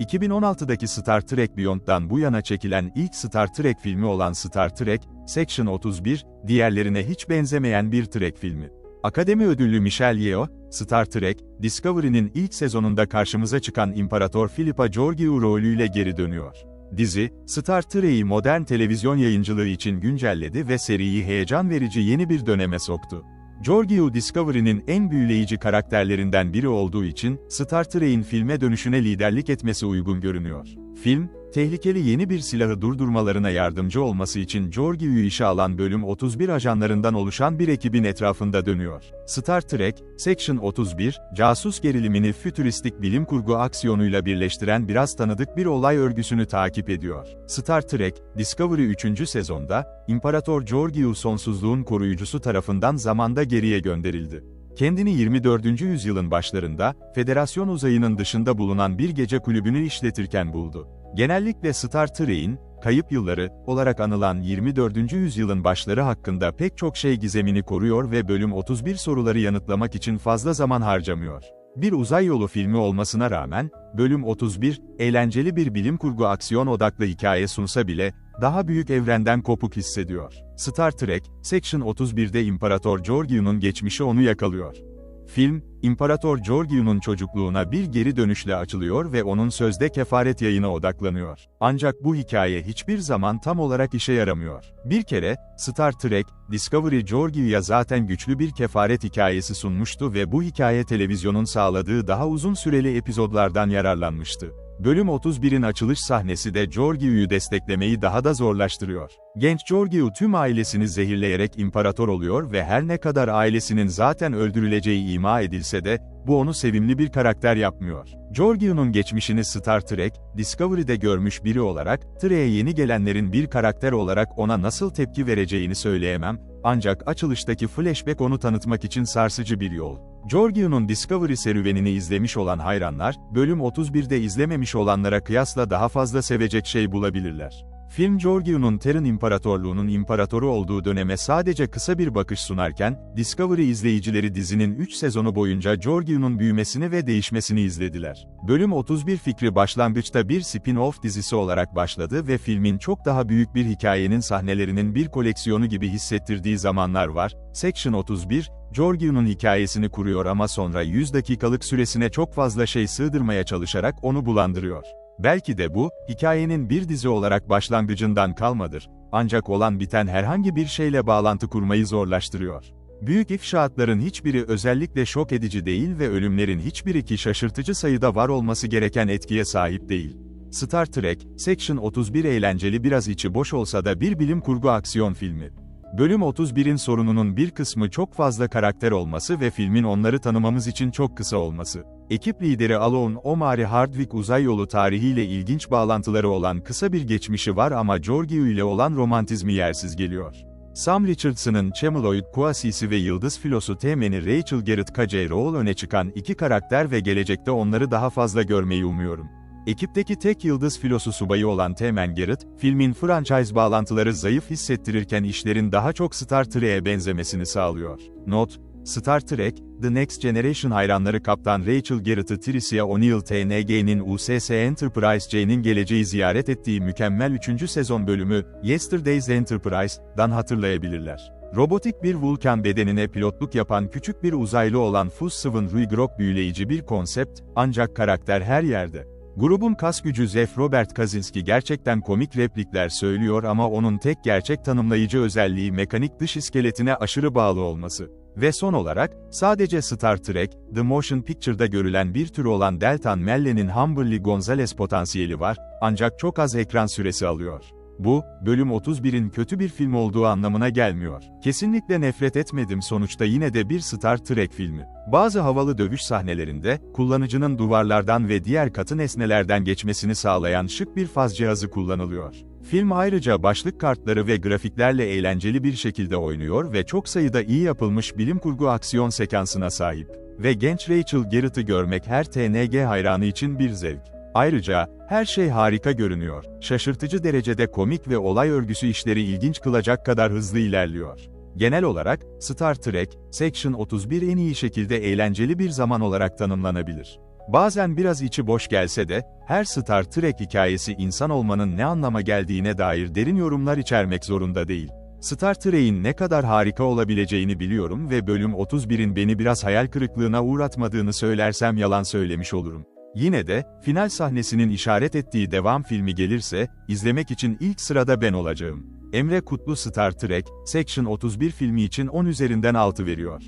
2016'daki Star Trek Beyond'dan bu yana çekilen ilk Star Trek filmi olan Star Trek, Section 31, diğerlerine hiç benzemeyen bir Trek filmi. Akademi ödüllü Michelle Yeoh, Star Trek, Discovery'nin ilk sezonunda karşımıza çıkan İmparator Philippa Georgiou rolüyle geri dönüyor. Dizi, Star Trek'i modern televizyon yayıncılığı için güncelledi ve seriyi heyecan verici yeni bir döneme soktu. Georgiou Discovery'nin en büyüleyici karakterlerinden biri olduğu için, Star Trek'in filme dönüşüne liderlik etmesi uygun görünüyor. Film, tehlikeli yeni bir silahı durdurmalarına yardımcı olması için Georgiou'yu işe alan bölüm 31 ajanlarından oluşan bir ekibin etrafında dönüyor. Star Trek, Section 31, casus gerilimini fütüristik bilim kurgu aksiyonuyla birleştiren biraz tanıdık bir olay örgüsünü takip ediyor. Star Trek, Discovery 3. sezonda, İmparator Georgiou sonsuzluğun koruyucusu tarafından zamanda geriye gönderildi. Kendini 24. yüzyılın başlarında, Federasyon uzayının dışında bulunan bir gece kulübünü işletirken buldu. Genellikle Star Trek'in, kayıp yılları, olarak anılan 24. yüzyılın başları hakkında pek çok şey gizemini koruyor ve bölüm 31 soruları yanıtlamak için fazla zaman harcamıyor. Bir uzay yolu filmi olmasına rağmen, bölüm 31, eğlenceli bir bilim kurgu aksiyon odaklı hikaye sunsa bile, daha büyük evrenden kopuk hissediyor. Star Trek, Section 31'de İmparator Georgiou'nun geçmişi onu yakalıyor. Film, İmparator Georgiou'nun çocukluğuna bir geri dönüşle açılıyor ve onun sözde kefaret yayına odaklanıyor. Ancak bu hikaye hiçbir zaman tam olarak işe yaramıyor. Bir kere, Star Trek, Discovery Georgiou'ya zaten güçlü bir kefaret hikayesi sunmuştu ve bu hikaye televizyonun sağladığı daha uzun süreli epizodlardan yararlanmıştı. Bölüm 31'in açılış sahnesi de Georgiou'yu desteklemeyi daha da zorlaştırıyor. Genç Georgiou tüm ailesini zehirleyerek imparator oluyor ve her ne kadar ailesinin zaten öldürüleceği ima edilse de, bu onu sevimli bir karakter yapmıyor. Georgiou'nun geçmişini Star Trek, Discovery'de görmüş biri olarak, Trek'e yeni gelenlerin bir karakter olarak ona nasıl tepki vereceğini söyleyemem, ancak açılıştaki flashback onu tanıtmak için sarsıcı bir yol. Georgiou'nun Discovery serüvenini izlemiş olan hayranlar, bölüm 31'de izlememiş olanlara kıyasla daha fazla sevecek şey bulabilirler. Film Georgiou'nun Terran İmparatorluğu'nun imparatoru olduğu döneme sadece kısa bir bakış sunarken, Discovery izleyicileri dizinin 3 sezonu boyunca Georgiou'nun büyümesini ve değişmesini izlediler. Bölüm 31 fikri başlangıçta bir spin-off dizisi olarak başladı ve filmin çok daha büyük bir hikayenin sahnelerinin bir koleksiyonu gibi hissettirdiği zamanlar var. Section 31, Georgiou'nun hikayesini kuruyor ama sonra 100 dakikalık süresine çok fazla şey sığdırmaya çalışarak onu bulandırıyor. Belki de bu, hikayenin bir dizi olarak başlangıcından kalmadır, ancak olan biten herhangi bir şeyle bağlantı kurmayı zorlaştırıyor. Büyük ifşaatların hiçbiri özellikle şok edici değil ve ölümlerin hiçbiri ki şaşırtıcı sayıda var olması gereken etkiye sahip değil. Star Trek, Section 31 eğlenceli biraz içi boş olsa da bir bilim kurgu aksiyon filmi. Bölüm 31'in sorununun bir kısmı çok fazla karakter olması ve filmin onları tanımamız için çok kısa olması. Ekip lideri Alon Omari Hardwick uzay yolu tarihiyle ilginç bağlantıları olan kısa bir geçmişi var ama Georgiou ile olan romantizmi yersiz geliyor. Sam Richardson'ın Chameloid Quasisi ve Yıldız Filosu temeni Rachel Garrett Kajay rol öne çıkan iki karakter ve gelecekte onları daha fazla görmeyi umuyorum. Ekipteki tek yıldız filosu subayı olan Temen Garrett, filmin franchise bağlantıları zayıf hissettirirken işlerin daha çok Star Trek'e benzemesini sağlıyor. Not, Star Trek, The Next Generation hayranları Kaptan Rachel Garrett'ı Tricia O'Neill TNG'nin USS Enterprise J'nin geleceği ziyaret ettiği mükemmel 3. sezon bölümü, Yesterday's Enterprise'dan hatırlayabilirler. Robotik bir vulkan bedenine pilotluk yapan küçük bir uzaylı olan Fuss-Seven Ruigrok büyüleyici bir konsept, ancak karakter her yerde. Grubun kas gücü Zef Robert Kaczynski gerçekten komik replikler söylüyor ama onun tek gerçek tanımlayıcı özelliği mekanik dış iskeletine aşırı bağlı olması. Ve son olarak, sadece Star Trek, The Motion Picture'da görülen bir tür olan Deltan Melle'nin Humberly Gonzalez potansiyeli var, ancak çok az ekran süresi alıyor. Bu, bölüm 31'in kötü bir film olduğu anlamına gelmiyor. Kesinlikle nefret etmedim sonuçta yine de bir Star Trek filmi. Bazı havalı dövüş sahnelerinde, kullanıcının duvarlardan ve diğer katı nesnelerden geçmesini sağlayan şık bir faz cihazı kullanılıyor. Film ayrıca başlık kartları ve grafiklerle eğlenceli bir şekilde oynuyor ve çok sayıda iyi yapılmış bilim kurgu aksiyon sekansına sahip. Ve genç Rachel Garrett'ı görmek her TNG hayranı için bir zevk. Ayrıca, her şey harika görünüyor. Şaşırtıcı derecede komik ve olay örgüsü işleri ilginç kılacak kadar hızlı ilerliyor. Genel olarak, Star Trek, Section 31 en iyi şekilde eğlenceli bir zaman olarak tanımlanabilir. Bazen biraz içi boş gelse de, her Star Trek hikayesi insan olmanın ne anlama geldiğine dair derin yorumlar içermek zorunda değil. Star Trek'in ne kadar harika olabileceğini biliyorum ve bölüm 31'in beni biraz hayal kırıklığına uğratmadığını söylersem yalan söylemiş olurum. Yine de, final sahnesinin işaret ettiği devam filmi gelirse, izlemek için ilk sırada ben olacağım. Emre Kutlu Star Trek, Section 31 filmi için 10 üzerinden 6 veriyor.